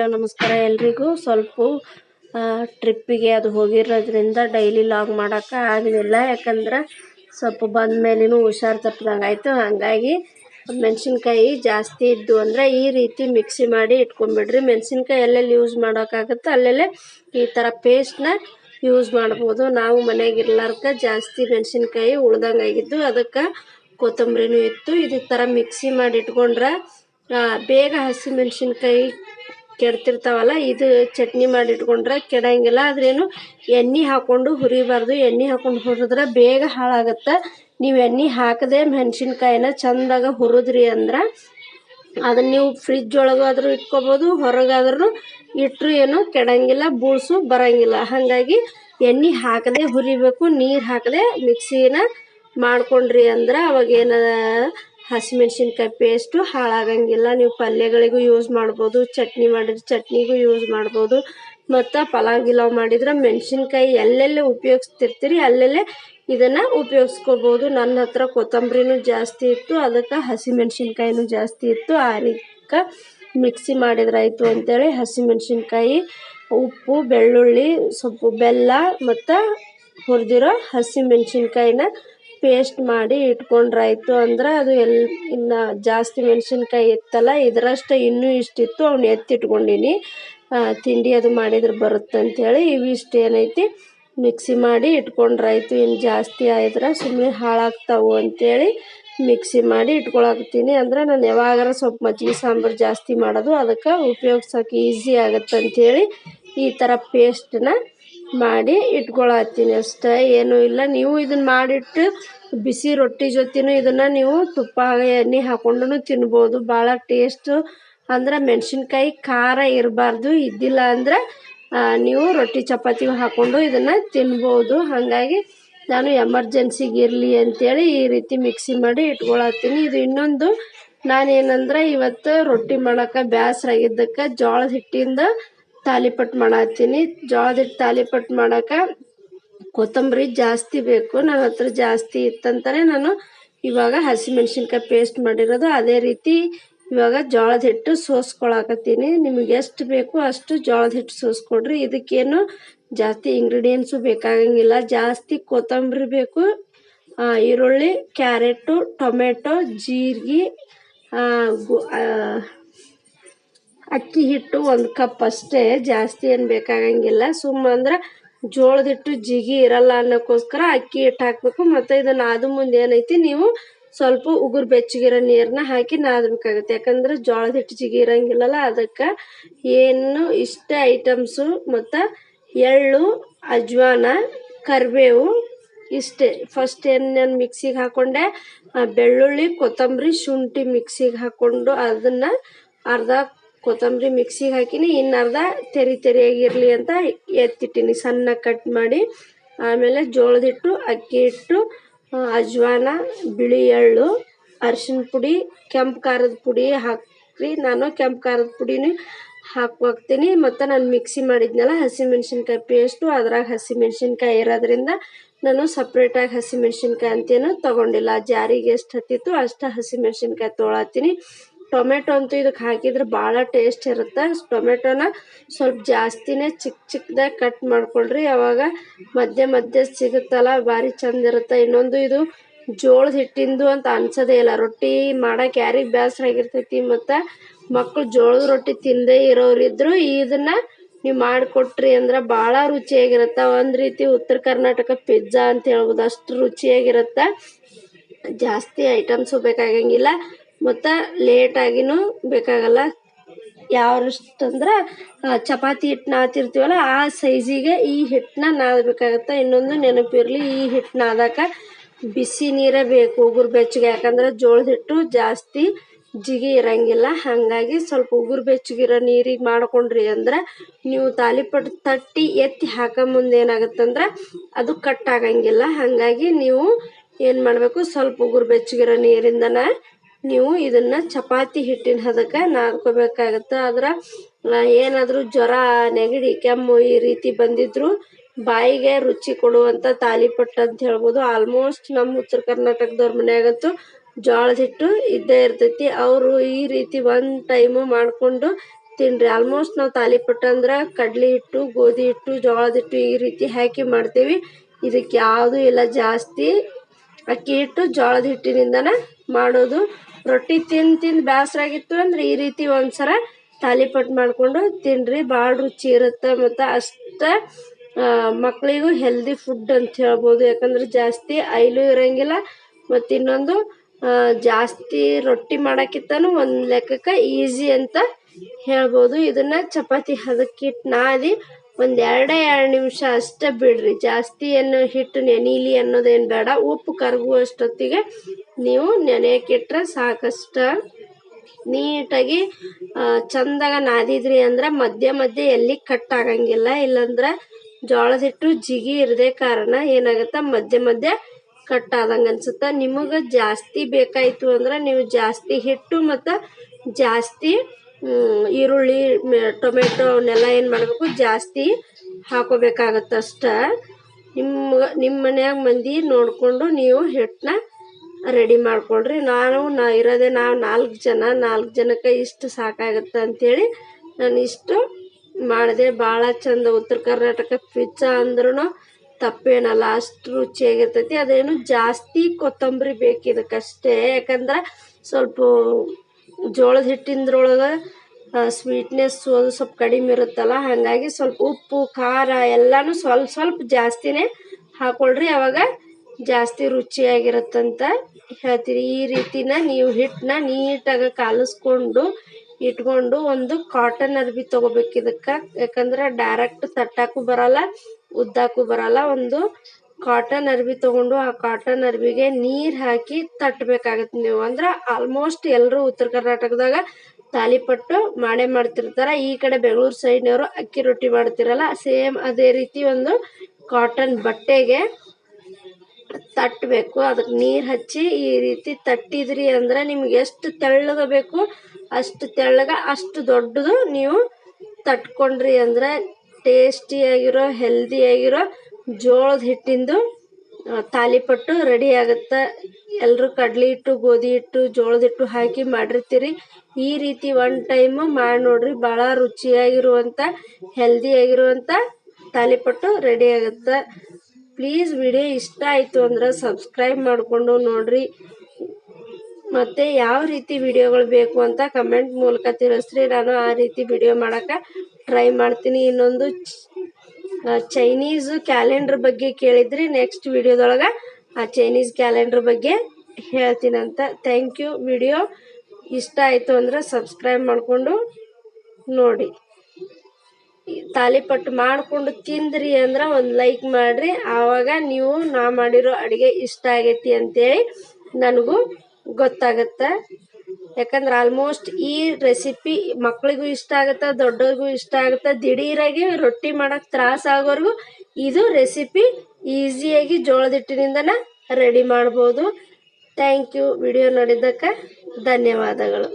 Hello, ನಮಸ್ಕಾರ ಎಲ್ರಿಗೂ. ಸ್ವಲ್ಪ ಟ್ರಿಪ್ಪಿಗೆ ಅದು ಹೋಗಿರೋದ್ರಿಂದ ಡೈಲಿ ಲಾಗ್ ಮಾಡೋಕೆ ಆಗಲಿಲ್ಲ. ಯಾಕಂದ್ರೆ ಸ್ವಲ್ಪ ಬಂದ ಮೇಲೇನು ಹುಷಾರು ತಪ್ಪಿದಂಗೆ ಆಯಿತು. ಹಾಗಾಗಿ ಮೆಣಸಿನ್ಕಾಯಿ ಜಾಸ್ತಿ ಇದ್ದು ಅಂದರೆ ಈ ರೀತಿ ಮಿಕ್ಸಿ ಮಾಡಿ ಇಟ್ಕೊಂಬಿಡ್ರಿ. ಮೆಣಸಿನ್ಕಾಯಿ ಎಲ್ಲೆಲ್ಲಿ ಯೂಸ್ ಮಾಡೋಕ್ಕಾಗುತ್ತೆ ಅಲ್ಲೆಲ್ಲೇ ಈ ಥರ ಪೇಸ್ಟ್ನ ಯೂಸ್ ಮಾಡ್ಬೋದು. ನಾವು ಮನೆಗೆ ಇರ್ಲಾರ್ಕ ಜಾಸ್ತಿ ಮೆಣಸಿನ್ಕಾಯಿ ಉಳ್ದಂಗೆ ಆಗಿದ್ದು ಅದಕ್ಕೆ ಕೊತ್ತಂಬರಿನೂ ಇತ್ತು. ಇದೇ ಥರ ಮಿಕ್ಸಿ ಮಾಡಿ ಇಟ್ಕೊಂಡ್ರೆ ಬೇಗ ಬೇಗ ಹಸಿಮೆಣ್ಸಿನ್ಕಾಯಿ ಕೆಡ್ತಿರ್ತಾವಲ್ಲ, ಇದು ಚಟ್ನಿ ಮಾಡಿ ಇಟ್ಕೊಂಡ್ರೆ ಕೆಡಂಗಿಲ್ಲ ಆದ್ರೇನು ಎಣ್ಣೆ ಹಾಕ್ಕೊಂಡು ಹುರಿಬಾರ್ದು. ಎಣ್ಣೆ ಹಾಕ್ಕೊಂಡು ಹುರಿದ್ರೆ ಬೇಗ ಹಾಳಾಗುತ್ತೆ. ನೀವು ಎಣ್ಣೆ ಹಾಕದೆ ಮೆಣಸಿನ್ಕಾಯಿನ ಚಂದಾಗ ಹುರಿದ್ರಿ ಅಂದ್ರೆ ಅದನ್ನ ನೀವು ಫ್ರಿಜ್ ಒಳಗಾದ್ರೂ ಇಟ್ಕೋಬೋದು, ಹೊರಗಾದ್ರೂ ಇಟ್ಟರು ಏನು ಕೆಡಂಗಿಲ್ಲ, ಬೂಳ್ಸು ಬರಂಗಿಲ್ಲ. ಹಾಗಾಗಿ ಎಣ್ಣೆ ಹಾಕದೆ ಹುರಿಬೇಕು, ನೀರು ಹಾಕದೆ ಮಿಕ್ಸಿನ ಮಾಡ್ಕೊಂಡ್ರಿ ಅಂದ್ರೆ ಅವಾಗೇನ ಹಸಿಮೆಣ್ಸಿನ್ಕಾಯಿ ಪೇಸ್ಟು ಹಾಳಾಗಂಗಿಲ್ಲ. ನೀವು ಪಲ್ಯಗಳಿಗೂ ಯೂಸ್ ಮಾಡ್ಬೋದು, ಚಟ್ನಿ ಮಾಡಿದ್ರೆ ಚಟ್ನಿಗೂ ಯೂಸ್ ಮಾಡ್ಬೋದು. ಮತ್ತು ಪಲಾವ್ ಗಿಲಾವ್ ಮಾಡಿದ್ರೆ ಮೆಣಸಿನ್ಕಾಯಿ ಎಲ್ಲೆಲ್ಲೇ ಉಪಯೋಗಿಸ್ತಿರ್ತೀರಿ ಅಲ್ಲೆಲ್ಲೇ ಇದನ್ನು ಉಪಯೋಗಿಸ್ಕೋಬೋದು. ನನ್ನ ಹತ್ರ ಕೊತ್ತಂಬರಿನೂ ಜಾಸ್ತಿ ಇತ್ತು, ಅದಕ್ಕೆ ಹಸಿಮೆಣ್ಸಿನ್ಕಾಯಿನೂ ಜಾಸ್ತಿ ಇತ್ತು. ಆ ರೀತಿ ಮಿಕ್ಸಿ ಮಾಡಿದ್ರಾಯಿತು ಅಂತೇಳಿ ಹಸಿಮೆಣ್ಸಿನ್ಕಾಯಿ, ಉಪ್ಪು, ಬೆಳ್ಳುಳ್ಳಿ, ಸೊಪ್ಪು, ಬೆಲ್ಲ ಮತ್ತು ಹುರಿದಿರೋ ಹಸಿಮೆಣ್ಸಿನ್ಕಾಯಿನ ಪೇಸ್ಟ್ ಮಾಡಿ ಇಟ್ಕೊಂಡ್ರಾಯ್ತು ಅಂದ್ರೆ ಅದು ಎಲ್ ಇನ್ನು ಜಾಸ್ತಿ ಮೆಣಸಿನ್ಕಾಯಿ ಇತ್ತಲ್ಲ, ಇದರಷ್ಟು ಇನ್ನೂ ಇಷ್ಟಿತ್ತು, ಅವ್ನ ಎತ್ತಿಟ್ಕೊಂಡಿನಿ. ತಿಂಡಿ ಅದು ಮಾಡಿದ್ರೆ ಬರುತ್ತೆ ಅಂಥೇಳಿ ಇವಿಷ್ಟು ಏನೈತಿ, ಮಿಕ್ಸಿ ಮಾಡಿ ಇಟ್ಕೊಂಡ್ರಾಯ್ತು. ಇನ್ನು ಜಾಸ್ತಿ ಆಯ್ದ್ರೆ ಸುಮ್ಮನೆ ಹಾಳಾಗ್ತಾವು ಅಂಥೇಳಿ ಮಿಕ್ಸಿ ಮಾಡಿ ಇಟ್ಕೊಳಕತ್ತೀನಿ. ಅಂದ್ರೆ ನಾನು ಯಾವಾಗಾರ ಸ್ವಲ್ಪ ಮಜ್ಜಿಗೆ ಸಾಂಬಾರು ಜಾಸ್ತಿ ಮಾಡೋದು, ಅದಕ್ಕೆ ಉಪಯೋಗ್ಸೋಕೆ ಈಸಿ ಆಗುತ್ತೆ ಈ ಥರ ಪೇಸ್ಟನ್ನ ಮಾಡಿ ಇಟ್ಕೊಳತ್ತೀನಿ ಅಷ್ಟೇ, ಏನೂ ಇಲ್ಲ. ನೀವು ಇದನ್ನು ಮಾಡಿಟ್ಟು ಬಿಸಿ ರೊಟ್ಟಿ ಜೊತೆನೂ ಇದನ್ನು ನೀವು ತುಪ್ಪ ಎಣ್ಣೆ ಹಾಕ್ಕೊಂಡು ತಿನ್ಬೋದು. ಭಾಳ ಟೇಸ್ಟು ಅಂದ್ರೆ ಮೆಣಸಿನ್ಕಾಯಿ ಖಾರ ಇರಬಾರ್ದು, ಇದ್ದಿಲ್ಲ ಅಂದ್ರೆ ನೀವು ರೊಟ್ಟಿ ಚಪಾತಿ ಹಾಕ್ಕೊಂಡು ಇದನ್ನು ತಿನ್ಬೋದು. ಹಾಗಾಗಿ ನಾನು ಎಮರ್ಜೆನ್ಸಿಗೆ ಇರಲಿ ಅಂತೇಳಿ ಈ ರೀತಿ ಮಿಕ್ಸಿ ಮಾಡಿ ಇಟ್ಕೊಳತ್ತೀನಿ. ಇದು ಇನ್ನೊಂದು, ನಾನೇನಂದ್ರೆ ಇವತ್ತು ರೊಟ್ಟಿ ಮಾಡೋಕೆ ಬೇಸರ ಆಗಿದ್ದಕ್ಕೆ ಜೋಳದ ಹಿಟ್ಟಿಂದ ತಾಲಿಪಟ್ಟು ಮಾಡತ್ತೀನಿ. ಜೋಳದ ಹಿಟ್ಟು ತಾಲಿಪಟ್ಟು ಮಾಡಾಕ ಕೊತ್ತಂಬರಿ ಜಾಸ್ತಿ ಬೇಕು. ನನ್ನ ಹತ್ರ ಜಾಸ್ತಿ ಇತ್ತಂತಾನೆ ನಾನು ಇವಾಗ ಹಸಿಮೆಣ್ಸಿನ್ಕಾಯಿ ಪೇಸ್ಟ್ ಮಾಡಿರೋದು. ಅದೇ ರೀತಿ ಇವಾಗ ಜೋಳದ ಹಿಟ್ಟು ಸೋಸ್ಕೊಳಕತ್ತೀನಿ. ನಿಮಗೆ ಎಷ್ಟು ಬೇಕು ಅಷ್ಟು ಜೋಳದ ಹಿಟ್ಟು ಸೋಸ್ಕೊಡ್ರಿ. ಇದಕ್ಕೇನು ಜಾಸ್ತಿ ಇಂಗ್ರೀಡಿಯೆಂಟ್ಸು ಬೇಕಾಗಂಗಿಲ್ಲ. ಜಾಸ್ತಿ ಕೊತ್ತಂಬರಿ ಬೇಕು. ಈರುಳ್ಳಿ, ಕ್ಯಾರೆಟು, ಟೊಮೆಟೊ, ಜೀರಿಗೆ ಅಕ್ಕಿ ಹಿಟ್ಟು ಒಂದು ಕಪ್ ಅಷ್ಟೇ ಜಾಸ್ತಿ ಏನು ಬೇಕಾಗಂಗಿಲ್ಲ. ಸುಮ್ಮ ಅಂದ್ರೆ ಜೋಳದ ಹಿಟ್ಟು ಜಿಗಿ ಇರಲ್ಲ ಅನ್ನೋಕ್ಕೋಸ್ಕರ ಅಕ್ಕಿ ಹಿಟ್ಟು ಹಾಕಬೇಕು. ಮತ್ತು ಇದನ್ನು ಆದ ಮುಂದೆ ಏನೈತಿ ನೀವು ಸ್ವಲ್ಪ ಉಗುರು ಬೆಚ್ಚಗಿರೋ ನೀರನ್ನ ಹಾಕಿ ನಾದಬೇಕಾಗುತ್ತೆ. ಯಾಕಂದ್ರೆ ಜೋಳದ ಹಿಟ್ಟು ಜಿಗಿ ಇರಂಗಿಲ್ಲಲ್ಲ ಅದಕ್ಕೆ ಏನು ಇಷ್ಟೇ ಐಟಮ್ಸು ಮತ್ತು ಎಳ್ಳು ಅಜ್ವಾನ ಕರಿಬೇವು ಇಷ್ಟೇ. ಫಸ್ಟ್ ಏನು ನಾನು ಮಿಕ್ಸಿಗೆ ಹಾಕ್ಕೊಂಡೆ ಆ, ಬೆಳ್ಳುಳ್ಳಿ ಕೊತ್ತಂಬರಿ ಶುಂಠಿ ಮಿಕ್ಸಿಗೆ ಹಾಕ್ಕೊಂಡು ಅದನ್ನು ಅರ್ಧ ಕೊತ್ತಂಬರಿ ಮಿಕ್ಸಿಗೆ ಹಾಕಿನಿ, ಇನ್ನು ಅರ್ಧ ತೆರಿ ತೆರಿಯಾಗಿರಲಿ ಅಂತ ಎತ್ತಿಟ್ಟಿನಿ. ಸಣ್ಣ ಕಟ್ ಮಾಡಿ, ಆಮೇಲೆ ಜೋಳದಿಟ್ಟು ಅಕ್ಕಿ ಹಿಟ್ಟು ಅಜ್ವಾನ, ಬಿಳಿ ಎಳ್ಳು ಅರಿಶಿನ ಪುಡಿ, ಕೆಂಪು ಖಾರದ ಪುಡಿ ಹಾಕ್ರಿ. ನಾನು ಕೆಂಪು ಖಾರದ ಪುಡಿನೂ ಹಾಕ್ವಾಕ್ತೀನಿ ಮತ್ತು ನಾನು ಮಿಕ್ಸಿ ಮಾಡಿದ್ನಲ್ಲ ಹಸಿಮೆಣ್ಸಿನ್ಕಾಯಿ ಪೇಸ್ಟು ಅದ್ರಾಗ ಹಸಿಮೆಣ್ಸಿನ್ಕಾಯಿ ಇರೋದ್ರಿಂದ ನಾನು ಸಪ್ರೇಟಾಗಿ ಹಸಿಮೆಣ್ಸಿನ್ಕಾಯಿ ಅಂತೇನು ತೊಗೊಂಡಿಲ್ಲ. ಜಾರಿಗೆ ಎಷ್ಟು ಹತ್ತಿತ್ತು ಅಷ್ಟು ಹಸಿಮೆಣ್ಸಿನ್ಕಾಯಿ ತೊಗೊಳತ್ತೀನಿ ಟೊಮೆಟೊ ಅಂತೂ ಇದಕ್ಕೆ ಹಾಕಿದ್ರೆ ಭಾಳ ಟೇಸ್ಟ್ ಇರುತ್ತೆ. ಟೊಮೆಟೊನ ಸ್ವಲ್ಪ ಜಾಸ್ತಿನೇ ಚಿಕ್ಕ ಚಿಕ್ಕದಾಗಿ ಕಟ್ ಮಾಡ್ಕೊಳ್ರಿ. ಅವಾಗ ಮಧ್ಯೆ ಮಧ್ಯೆ ಸಿಗುತ್ತಲ್ಲ, ಭಾರಿ ಚಂದ ಇರುತ್ತೆ. ಇನ್ನೊಂದು ಇದು ಜೋಳದ ಹಿಟ್ಟಿಂದು ಅಂತ ಅನ್ಸೋದೇ ಇಲ್ಲ. ರೊಟ್ಟಿ ಮಾಡಕ್ಕೆ ಯಾರಿಗೆ ಬೇಸರ ಆಗಿರ್ತೈತಿ ಮತ್ತು ಮಕ್ಕಳು ಜೋಳದ ರೊಟ್ಟಿ ತಿಂದೇ ಇರೋರಿದ್ರು ಇದನ್ನು ನೀವು ಮಾಡಿಕೊಟ್ರಿ ಅಂದ್ರೆ ಭಾಳ ರುಚಿಯಾಗಿರುತ್ತೆ. ಒಂದು ರೀತಿ ಉತ್ತರ ಕರ್ನಾಟಕ ಪಿಜ್ಜಾ ಅಂತ ಹೇಳ್ಬೋದು, ಅಷ್ಟು ರುಚಿಯಾಗಿರುತ್ತೆ. ಜಾಸ್ತಿ ಐಟಮ್ಸು ಬೇಕಾಗಂಗಿಲ್ಲ. ಮತ್ತು ಲೇಟಾಗಿನೂ ಬೇಕಾಗಲ್ಲ. ಯಾವಷ್ಟಂದ್ರೆ ಚಪಾತಿ ಹಿಟ್ಟು ನಾದಿರ್ತೀವಲ್ಲ ಆ ಸೈಜಿಗೆ ಈ ಹಿಟ್ಟನ್ನ ನಾದಬೇಕಾಗತ್ತೆ ಇನ್ನೊಂದು ನೆನಪಿರಲಿ ಈ ಹಿಟ್ಟು ನಾದಕ್ಕೆ ಬಿಸಿ ನೀರೇ ಬೇಕು ಉಗುರು ಬೆಚ್ಚಗೆ. ಯಾಕಂದ್ರೆ ಜೋಳದ ಹಿಟ್ಟು ಜಾಸ್ತಿ ಜಿಗಿ ಇರಂಗಿಲ್ಲ. ಹಾಗಾಗಿ ಸ್ವಲ್ಪ ಉಗುರು ಬೆಚ್ಚಗಿರೋ ನೀರಿಗೆ ಮಾಡ್ಕೊಂಡ್ರಿ ಅಂದ್ರೆ, ನೀವು ತಾಲಿಪಟ್ಟು ತಟ್ಟಿ ಎತ್ತಿ ಹಾಕೋ ಮುಂದೆ ಏನಾಗುತ್ತಂದ್ರೆ, ಅದು ಕಟ್ ಆಗಂಗಿಲ್ಲ. ಹಾಗಾಗಿ ನೀವು ಏನು ಮಾಡಬೇಕು, ಸ್ವಲ್ಪ ಉಗುರು ಬೆಚ್ಚಗಿರೋ ನೀರಿಂದನ ನೀವು ಇದನ್ನ ಚಪಾತಿ ಹಿಟ್ಟಿನ ಹದಕ್ಕೆ ನಾದ್ಕೋಬೇಕಾಗತ್ತೆ. ಆದ್ರೆ ಏನಾದರೂ ಜ್ವರ, ನೆಗಡಿ, ಕೆಮ್ಮು ಈ ರೀತಿ ಬಂದಿದ್ರು ಬಾಯಿಗೆ ರುಚಿ ಕೊಡುವಂಥ ತಾಲಿಪಟ್ಟು ಅಂತ ಹೇಳ್ಬೋದು. ಆಲ್ಮೋಸ್ಟ್ ನಮ್ಮ ಉತ್ತರ ಕರ್ನಾಟಕದವ್ರ ಮನೆಯಾಗಂತೂ ಜೋಳದ ಹಿಟ್ಟು ಇದ್ದೇ ಇರ್ತೈತಿ. ಅವರು ಈ ರೀತಿ ಒಂದು ಟೈಮು ಮಾಡಿಕೊಂಡು ತಿನ್ರಿ. ಆಲ್ಮೋಸ್ಟ್ ನಾವು ತಾಲಿಪಟ್ಟು ಅಂದ್ರೆ ಕಡ್ಲೆ ಹಿಟ್ಟು, ಗೋಧಿ ಹಿಟ್ಟು, ಜೋಳದ ಹಿಟ್ಟು ಈ ರೀತಿ ಹಾಕಿ ಮಾಡ್ತೀವಿ. ಇದಕ್ಕೆ ಯಾವುದೂ ಇಲ್ಲ ಜಾಸ್ತಿ. ಅಕ್ಕಿ ಹಿಟ್ಟು ಜೋಳದ ಹಿಟ್ಟಿನಿಂದನೇ ಮಾಡೋದು. ರೊಟ್ಟಿ ತಿಂದು ತಿಂದು ಬೇಸರಾಗಿತ್ತು ಅಂದ್ರೆ ಈ ರೀತಿ ಒಂದ್ಸಲ ತಾಲಿಪಟ್ಟು ಮಾಡಿಕೊಂಡು ತಿನ್ನಿರಿ ಭಾಳ ರುಚಿ ಇರುತ್ತೆ ಮತ್ತು ಅಷ್ಟ ಮಕ್ಕಳಿಗೂ ಹೆಲ್ದಿ ಫುಡ್ ಅಂತ ಹೇಳ್ಬೋದು. ಯಾಕಂದ್ರೆ ಜಾಸ್ತಿ ಐಲು ಇರಂಗಿಲ್ಲ. ಮತ್ತು ಇನ್ನೊಂದು ಜಾಸ್ತಿ ರೊಟ್ಟಿ ಮಾಡೋಕ್ಕಿಂತನೂ ಒಂದು ಲೆಕ್ಕಕ್ಕೆ ಈಸಿ ಅಂತ ಹೇಳ್ಬೋದು. ಇದನ್ನು ಚಪಾತಿ ಹದಕ್ಕಿಟ್ಟು ನಾದಿ ಒಂದು ಎರಡೇ ಎರಡು ನಿಮಿಷ ಅಷ್ಟೇ ಬಿಡ್ರಿ. ಜಾಸ್ತಿ ಏನು ಹಿಟ್ಟು ನೆನೀಲಿ ಅನ್ನೋದೇನು ಬೇಡ. ಉಪ್ಪು ಕರಗುವಷ್ಟೊತ್ತಿಗೆ ನೀವು ನೆನೆಯಕ್ಕಿಟ್ರೆ ಸಾಕಷ್ಟ ನೀಟಾಗಿ ಚಂದಾಗ ನಾದಿದ್ರಿ ಅಂದ್ರೆ ಮಧ್ಯ ಮಧ್ಯೆ ಎಲ್ಲಿ ಕಟ್ ಆಗಂಗಿಲ್ಲ. ಇಲ್ಲಾಂದ್ರೆ ಜೋಳದ ಹಿಟ್ಟು ಜಿಗಿ ಇರದೆ ಕಾರಣ ಏನಾಗುತ್ತೆ? ಮಧ್ಯ ಮಧ್ಯೆ ಕಟ್ ಆದಂಗೆ ಅನ್ಸುತ್ತೆ. ನಿಮಗೆ ಜಾಸ್ತಿ ಬೇಕಾಯಿತು ಅಂದ್ರೆ ನೀವು ಜಾಸ್ತಿ ಹಿಟ್ಟು ಮತ್ತು ಜಾಸ್ತಿ ಈರುಳ್ಳಿ ಟೊಮೆಟೊ ಅವನ್ನೆಲ್ಲ ಏನು ಮಾಡಬೇಕು, ಜಾಸ್ತಿ ಹಾಕೋಬೇಕಾಗತ್ತೆ ಅಷ್ಟೇ. ನಿಮ್ಮ ನಿಮ್ಮ ಮನ್ಯಾಗ ಮಂದಿ ನೋಡಿಕೊಂಡು ನೀವು ಹಿಟ್ಟನ್ನ ರೆಡಿ ಮಾಡ್ಕೊಳ್ರಿ. ನಾನು ನಾ ಇರೋದೇ ನಾವು ನಾಲ್ಕು ಜನ, ನಾಲ್ಕು ಜನಕ್ಕೆ ಇಷ್ಟು ಸಾಕಾಗುತ್ತೆ ಅಂಥೇಳಿ ನಾನು ಇಷ್ಟು ಮಾಡಿದೆ. ಭಾಳ ಚಂದ ಉತ್ತರ ಕರ್ನಾಟಕ ಪಿಜ್ಜಾ ಅಂದ್ರೂ ತಪ್ಪೇನಲ್ಲ, ಅಷ್ಟು ರುಚಿಯಾಗಿರ್ತೈತಿ. ಅದೇನು ಜಾಸ್ತಿ ಕೊತ್ತಂಬರಿ ಬೇಕು ಇದಕ್ಕಷ್ಟೇ ಯಾಕಂದ್ರೆ ಸ್ವಲ್ಪ ಜೋಳದ ಹಿಟ್ಟಿಂದ್ರೊಳಗೆ ಸ್ವೀಟ್ನೆಸ್ಸು ಅದು ಸ್ವಲ್ಪ ಕಡಿಮೆ ಇರುತ್ತಲ್ಲ, ಹಾಗಾಗಿ ಸ್ವಲ್ಪ ಉಪ್ಪು, ಖಾರ ಎಲ್ಲನೂ ಸ್ವಲ್ಪ ಸ್ವಲ್ಪ ಜಾಸ್ತಿನೇ ಹಾಕೊಳ್ರಿ. ಅವಾಗ ಜಾಸ್ತಿ ರುಚಿಯಾಗಿರುತ್ತಂತ ಹೇಳ್ತೀರಿ. ಈ ರೀತಿನ ನೀವು ಹಿಟ್ಟನ್ನ ನೀಟಾಗಿ ಕಾಲಿಸ್ಕೊಂಡು ಇಟ್ಕೊಂಡು ಒಂದು ಕಾಟನ್ ಅರ್ಬಿ ತೊಗೋಬೇಕು ಇದಕ್ಕೆ ಯಾಕಂದ್ರೆ ಡೈರೆಕ್ಟ್ ತಟ್ಟಾಕು ಬರಲ್ಲ, ಉದ್ದಾಕು ಬರಲ್ಲ, ಒಂದು ಕಾಟನ್ ಅರ್ಬಿ ತಗೊಂಡು ಆ ಕಾಟನ್ ಅರ್ಬಿಗೆ ನೀರು ಹಾಕಿ ತಟ್ಟಬೇಕಾಗತ್ತೆ ನೀವು. ಅಂದ್ರೆ ಆಲ್ಮೋಸ್ಟ್ ಎಲ್ಲರೂ ಉತ್ತರ ಕರ್ನಾಟಕದಾಗ ತಾಲಿಪಟ್ಟು ಮಾಡೇ ಮಾಡ್ತಿರ್ತಾರ. ಈ ಕಡೆ ಬೆಂಗಳೂರು ಸೈಡ್ನವರು ಅಕ್ಕಿ ರೊಟ್ಟಿ ಮಾಡ್ತಿರಲ್ಲ ಸೇಮ್ ಅದೇ ರೀತಿ ಒಂದು ಕಾಟನ್ ಬಟ್ಟೆಗೆ ತಟ್ಟಬೇಕು ಅದಕ್ಕೆ ನೀರು ಹಚ್ಚಿ ಈ ರೀತಿ ತಟ್ಟಿದ್ರಿ ಅಂದ್ರೆ ನಿಮ್ಗೆ ಎಷ್ಟು ತೆಳ್ಳಗೆ ಬೇಕು, ಅಷ್ಟು ತೆಳ್ಳಗೆ, ಅಷ್ಟು ದೊಡ್ಡದು ನೀವು ತಟ್ಕೊಂಡ್ರಿ ಅಂದ್ರೆ ಟೇಸ್ಟಿಯಾಗಿರೋ ಹೆಲ್ದಿಯಾಗಿರೋ ಜೋಳದ ಹಿಟ್ಟಿಂದು ತಾಲಿಪಟ್ಟು ರೆಡಿ ಆಗುತ್ತೆ. ಎಲ್ಲರೂ ಕಡ್ಲೆ ಹಿಟ್ಟು, ಗೋಧಿ ಹಿಟ್ಟು, ಜೋಳದ ಹಿಟ್ಟು ಹಾಕಿ ಮಾಡಿರ್ತೀರಿ. ಈ ರೀತಿ ಒನ್ ಟೈಮು ಮಾಡಿ ನೋಡ್ರಿ ಭಾಳ ರುಚಿಯಾಗಿರುವಂಥ ಹೆಲ್ದಿಯಾಗಿರುವಂಥ ತಾಲಿಪಟ್ಟು ರೆಡಿ ಆಗುತ್ತೆ. ಪ್ಲೀಸ್ ವಿಡಿಯೋ ಇಷ್ಟ ಆಯಿತು ಅಂದ್ರೆ ಸಬ್ಸ್ಕ್ರೈಬ್ ಮಾಡಿಕೊಂಡು ನೋಡ್ರಿ. ಮತ್ತು ಯಾವ ರೀತಿ ವಿಡಿಯೋಗಳು ಬೇಕು ಅಂತ ಕಮೆಂಟ್ ಮೂಲಕ ತಿಳಿಸ್ರಿ. ನಾನು ಆ ರೀತಿ ವಿಡಿಯೋ ಮಾಡೋಕ್ಕೆ ಟ್ರೈ ಮಾಡ್ತೀನಿ. ಇನ್ನೊಂದು ಚೈನೀಸ್ ಕ್ಯಾಲೆಂಡರ್ ಬಗ್ಗೆ ಕೇಳಿದ್ರಿ ನೆಕ್ಸ್ಟ್ ವಿಡಿಯೋದೊಳಗೆ ಆ ಚೈನೀಸ್ ಕ್ಯಾಲೆಂಡರ್ ಬಗ್ಗೆ ಹೇಳ್ತೀನಂತ. ಥ್ಯಾಂಕ್ ಯು ವಿಡಿಯೋ ಇಷ್ಟ ಆಯಿತು ಅಂದ್ರೆ ಸಬ್ಸ್ಕ್ರೈಬ್ ಮಾಡಿಕೊಂಡು ನೋಡಿ. ತಾಲಿಪಟ್ಟು ಮಾಡಿಕೊಂಡು ತಿಂದ್ರಿ ಅಂದ್ರೆ ಒಂದು ಲೈಕ್ ಮಾಡಿರಿ. ಆವಾಗ ನೀವು ನಾ ಮಾಡಿರೋ ಅಡುಗೆ ಇಷ್ಟ ಆಗೈತಿ ಅಂತೇಳಿ ನನಗೂ ಗೊತ್ತಾಗತ್ತೆ. ಯಾಕಂದ್ರೆ ಆಲ್ಮೋಸ್ಟ್ ಈ ರೆಸಿಪಿ ಮಕ್ಳಿಗೂ ಇಷ್ಟ ಆಗುತ್ತೆ, ದೊಡ್ಡವ್ರಿಗೂ ಇಷ್ಟ ಆಗುತ್ತೆ. ದಿಢೀರಾಗಿ ರೊಟ್ಟಿ ಮಾಡೋಕೆ ತ್ರಾಸ ಆಗೋರ್ಗು ಇದು ರೆಸಿಪಿ ಈಸಿಯಾಗಿ ಜೋಳದ ಹಿಟ್ಟಿನಿಂದನ ರೆಡಿ ಮಾಡ್ಬೋದು. ಥ್ಯಾಂಕ್ ಯು ವಿಡಿಯೋ ನೋಡಿದ್ದಕ್ಕೆ ಧನ್ಯವಾದಗಳು.